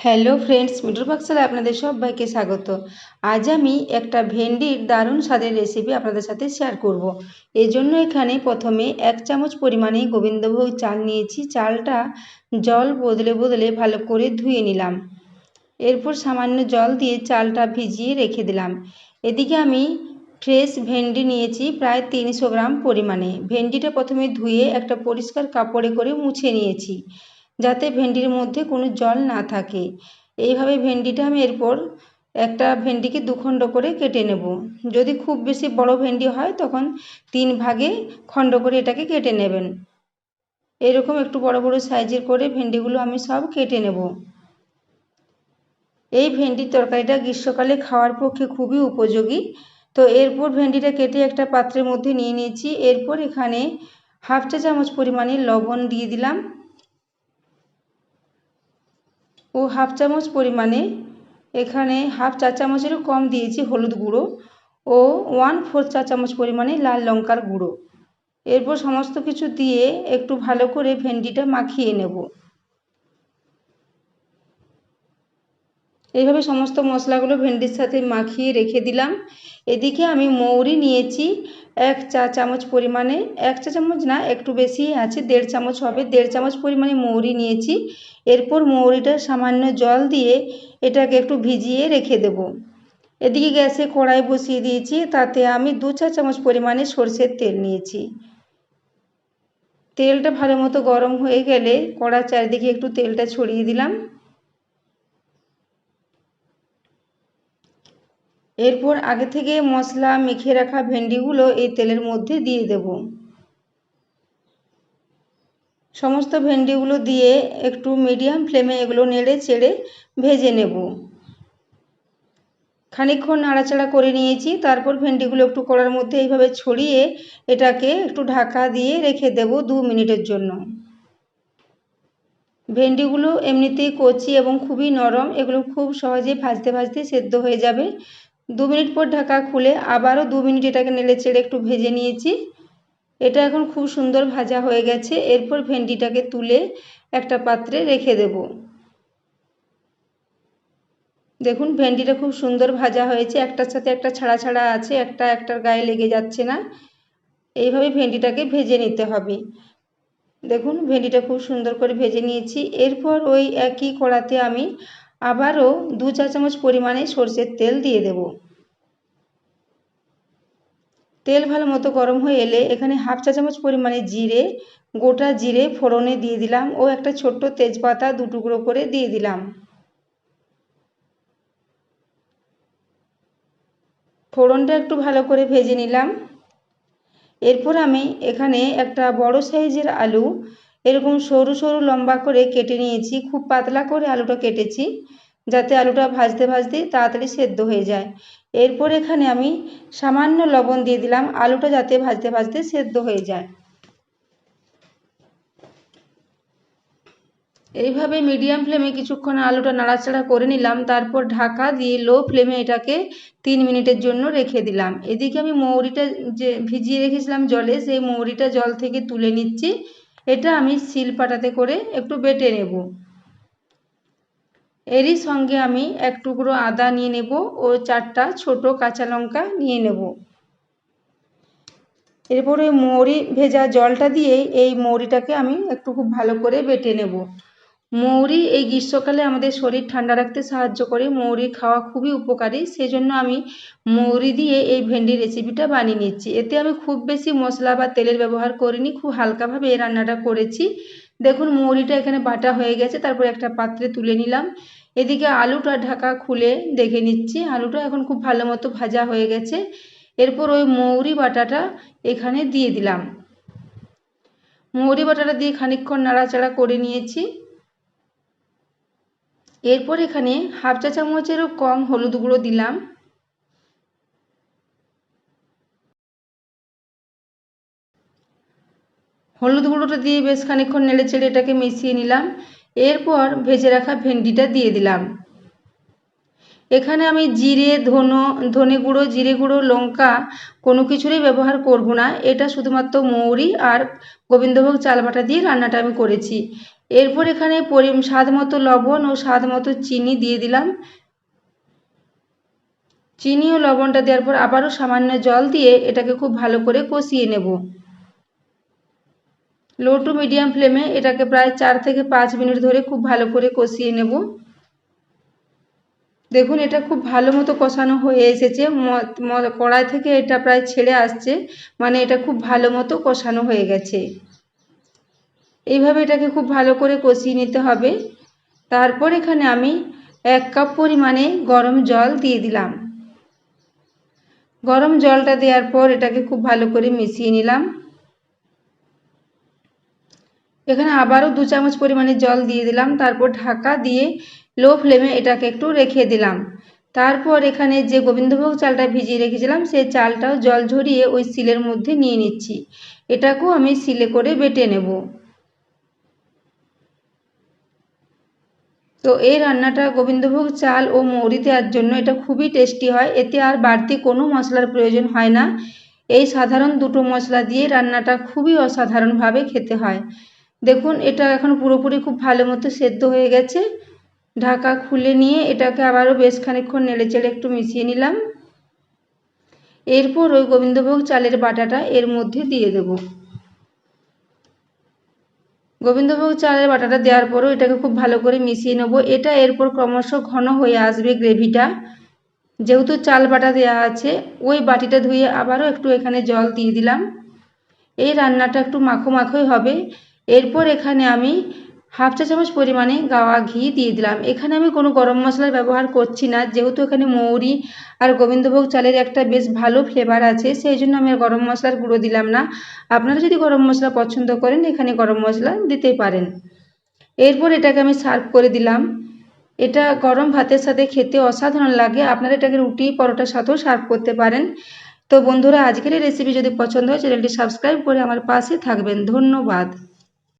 Hello friends মিঠুর পাকশালায় আপনাদের সবাইকে স্বাগত। আজ আমি একটা ভেন্ডির দারুণ স্বাদের রেসিপি আপনাদের সাথে শেয়ার করব। এই জন্য এখানে প্রথমে এক চামচ পরিমাণে গোবিন্দভোগ চাল নিয়েছি। চালটা জল বদলে বদলে ভালো করে ধুয়ে নিলাম। এরপর সামান্য জল দিয়ে চালটা ভিজিয়ে রেখে দিলাম। এদিকে আমি ফ্রেশ ভেন্ডি নিয়েছি প্রায় তিনশো গ্রাম পরিমাণে। ভেন্ডিটা প্রথমে ধুয়ে একটা পরিষ্কার কাপড়ে করে মুছে নিয়েছি। যাতে ভেন্ডির মধ্যে কোনো জল না থাকে। এইভাবে ভেন্ডিটা আমি এরপর একটা ভেন্ডিকে দুখণ্ড করে কেটে নেব। যদি খুব বেশি বড় ভেন্ডি হয়, তখন তিন ভাগে খণ্ড করে এটাকে কেটে নেবেন। এরকম একটু বড় বড় সাইজের করে ভেন্ডিগুলো আমি সব কেটে নেব। এই ভেন্ডির তরকারিটা গ্রীষ্মকালে খাওয়ার পক্ষে খুবই উপযোগী। তো এরপর ভেন্ডিটা কেটে একটা পাত্রের মধ্যে নিয়ে নিয়েছি। এরপর এখানে হাফ চা চামচ পরিমাণে লবণ দিয়ে দিলাম। ও হাফ চামচ পরিমাণে এখানে হাফ চা চামচেরও কম দিয়েছি হলুদ গুঁড়ো ও ওয়ান ফোর চা চামচ পরিমাণে লাল লঙ্কার গুঁড়ো। এরপর সমস্ত কিছু দিয়ে একটু ভালো করে ভেন্ডিটা মাখিয়ে নেব। এইভাবে সমস্ত মশলাগুলো ভেন্ডির সাথে মাখিয়ে রেখে দিলাম। এদিকে আমি মৌরি নিয়েছি এক চা চামচ পরিমাণে। এক চা চামচ না, একটু বেশি আছে, দেড় চামচ হবে। দেড় চামচ পরিমাণে মৌরি নিয়েছি। এরপর মৌরিটা সামান্য জল দিয়ে এটাকে একটু ভিজিয়ে রেখে দেব। এদিকে গ্যাসে কড়াই বসিয়ে দিয়েছি, তাতে আমি দু চা চামচ পরিমাণে সর্ষের তেল নিয়েছি। তেলটা ভালো মতো গরম হয়ে গেলে কড়ার চারিদিকে একটু তেলটা ছড়িয়ে দিলাম। এরপর আগে থেকে মশলা মেখে রাখা ভেন্ডিগুলো এই তেলের মধ্যে দিয়ে দেব। সমস্ত ভেন্ডিগুলো দিয়ে একটু মিডিয়াম ফ্লেমে এগুলো নেড়ে চেড়ে ভেজে নেব। খানিকক্ষণ নাড়াচাড়া করে নিয়েছি, তারপর ভেন্ডিগুলো একটু কড়ার মধ্যে এইভাবে ছড়িয়ে এটাকে একটু ঢাকা দিয়ে রেখে দেব দু মিনিটের জন্য। ভেন্ডিগুলো এমনিতেই কচি এবং খুবই নরম, এগুলো খুব সহজে ভাজতে ভাজতে সেদ্ধ হয়ে যাবে। দু মিনিট পর ঢাকা খুলে আবারও দু মিনিট এটাকে নেড়ে চেড়ে একটু ভেজে নিয়েছি। এটা এখন খুব সুন্দর ভাজা হয়ে গেছে। এরপর ভেন্ডিটাকে তুলে একটা পাত্রে রেখে দেব। দেখুন, ভেন্ডিটা খুব সুন্দর ভাজা হয়েছে। একটার সাথে একটা ছাড়া ছাড়া আছে, একটা একটার গায়ে লেগে যাচ্ছে না। এইভাবে ভেন্ডিটাকে ভেজে নিতে হবে। দেখুন, ভেন্ডিটা খুব সুন্দর করে ভেজে নিয়েছি। এরপর ওই একই কড়াতে আমি আবারও দু চা চামচ পরিমাণে সর্ষের তেল দিয়ে দেব। তেল ভালো মতো গরম হয়ে এলে এখানে হাফ চা চামচ পরিমাণে জিরে, গোটা জিরে ফোড়নে দিয়ে দিলাম ও একটা ছোট্ট তেজপাতা দু টুকরো করে দিয়ে দিলাম। ফোড়নটা একটু ভালো করে ভেজে নিলাম। এরপর আমি এখানে একটা বড় সাইজের আলু এরকম সরু সরু লম্বা করে কেটে নিয়েছি, খুব পাতলা করে আলুটা কেটেছি, যাতে আলুটা ভাজতে ভাজতে তাড়াতাড়ি সেদ্ধ হয়ে যায়। এরপর এখানে আমি সামান্য লবণ দিয়ে দিলাম, আলুটা যাতে ভাজতে ভাজতে সেদ্ধ হয়ে যায়। এইভাবে মিডিয়াম ফ্লেমে কিছুক্ষণ আলুটা নাড়াচাড়া করে নিলাম, তারপর ঢাকা দিয়ে লো ফ্লেমে এটাকে তিন মিনিটের জন্য রেখে দিলাম। এদিকে আমি মৌরিটা যে ভিজিয়ে রেখেছিলাম জলে, সেই মৌরিটা জল থেকে তুলে নিচ্ছি। এটা আমি শিলপাটাতে করে একটু বেটে নেব। এরই সঙ্গে আমি এক টুকরো আদা নিয়ে নেব ও চারটা ছোট কাঁচা লঙ্কা নিয়ে নেব। এরপরে মৌরি ভেজা জলটা দিয়ে এই মৌরিটাকে আমি একটু খুব ভালো করে বেটে নেব। মৌরি এই গ্রীষ্মকালে আমাদের শরীর ঠান্ডা রাখতে সাহায্য করে। মৌরি খাওয়া খুবই উপকারী, সেজন্য আমি মৌরি দিয়ে এই ভেন্ডি রেসিপিটা বানিয়ে নিচ্ছি। এতে আমি খুব বেশি মশলা বা তেলের ব্যবহার করিনি, খুব হালকাভাবে এই রান্নাটা করেছি। দেখুন, মৌরিটা এখানে বাটা হয়ে গেছে, তারপর একটা পাত্রে তুলে নিলাম। এদিকে আলুটা ঢাকা খুলে দেখে নিচ্ছি। আলুটা এখন খুব ভালো মতো ভাজা হয়ে গেছে। এরপর ওই মৌরি বাটাটা এখানে দিয়ে দিলাম। মৌরি বাটাটা দিয়ে খানিকক্ষণ নাড়াচাড়া করে নিয়েছি। এরপর এখানে হাফ চা চামচেরও কম হলুদ গুঁড়ো দিলাম। হলুদ গুঁড়োটা দিয়ে বেশ খানিকক্ষণ নেড়ে চেড়ে এটাকে মিশিয়ে নিলাম। এরপর ভেজে রাখা ভেন্ডিটা দিয়ে দিলাম। এখানে আমি জিরে, ধনো, ধনে গুঁড়ো, জিরে গুঁড়ো, লঙ্কা কোনো কিছুরই ব্যবহার করব না। এটা শুধুমাত্র মৌরি আর গোবিন্দভোগ চাল বাটা দিয়ে রান্নাটা আমি করেছি। এরপর এখানে পরি স্বাদ মতো লবণ ও স্বাদ মতো চিনি দিয়ে দিলাম। চিনি ও লবণটা দেওয়ার পর আবারও সামান্য জল দিয়ে এটাকে খুব ভালো করে কষিয়ে নেব। লো টু মিডিয়াম ফ্লেমে এটাকে প্রায় চার থেকে পাঁচ মিনিট ধরে খুব ভালো করে কষিয়ে নেব। দেখুন, এটা খুব ভালো মতো কষানো হয়ে এসেছে। কড়াই থেকে এটা প্রায় ছেড়ে আসছে। মানে এটা খুব ভালো মতো কষানো হয়ে গেছে। এইভাবে এটাকে খুব ভালো করে কষিয়ে নিতে হবে। তারপর এখানে আমি এক কাপ পরিমাণে গরম জল দিয়ে দিলাম। গরম জলটা দেওয়ার পর এটাকে খুব ভালো করে মিশিয়ে নিলাম। এখানে আবারও দু চামচ পরিমাণে জল দিয়ে দিলাম। তারপর ঢাকা দিয়ে লো ফ্লেমে এটাকে একটু রেখে দিলাম। তারপর এখানে যে গোবিন্দভোগ চালটা ভিজিয়ে রেখেছিলাম, সেই চালটাও জল ঝরিয়ে ওই সিলের মধ্যে নিয়ে নিচ্ছি। এটাকেও আমি সিলে করে বেটে নেব। তো এই রান্নাটা গোবিন্দভোগ চাল ও মৌরি দেওয়ার জন্য এটা খুবই টেস্টি হয়। এতে আর বাড়তি কোনো মশলার প্রয়োজন হয় না। এই সাধারণ দুটো মশলা দিয়ে রান্নাটা খুবই অসাধারণভাবে খেতে হয়। দেখুন, এটা এখন পুরোপুরি খুব ভালো মতো সেদ্ধ হয়ে গেছে। ঢাকা খুলে নিয়ে এটাকে আবারও বেশ খানিক্ষণ নেড়ে চেড়ে একটু মিশিয়ে নিলাম। এরপর ওই গোবিন্দভোগ চালের বাটাটা এর মধ্যে দিয়ে দেব। গোবিন্দভোগ চালের বাটাটা দেওয়ার পরও এটাকে খুব ভালো করে মিশিয়ে নেব। এটা এরপর ক্রমশ ঘন হয়ে আসবে গ্রেভিটা। যেহেতু চাল বাটা দেওয়া আছে, ওই বাটিটা ধুয়ে আবারও একটু এখানে জল দিয়ে দিলাম। এই রান্নাটা একটু মাখো মাখোই হবে। এরপর এখানে আমি হাফ চা চামচ পরিমাণে গাওয়া ঘি দিয়ে দিলাম। এখানে আমি কোনো গরম মশলার ব্যবহার করছি না। যেহেতু এখানে মৌরি আর গোবিন্দভোগ চালের একটা বেশ ভালো ফ্লেভার আছে, সেই জন্য আমি গরম মশলার গুঁড়ো দিলাম না। আপনারা যদি গরম মশলা পছন্দ করেন, এখানে গরম মশলা দিতে পারেন। এরপর এটাকে আমি সার্ভ করে দিলাম। এটা গরম ভাতের সাথে খেতে অসাধারণ লাগে। আপনারা এটাকে রুটি, পরোটার সাথেও সার্ভ করতে পারেন। তো বন্ধুরা, আজকের এই রেসিপি যদি পছন্দ হয়, চ্যানেলটি সাবস্ক্রাইব করে আমার পাশে থাকবেন। ধন্যবাদ।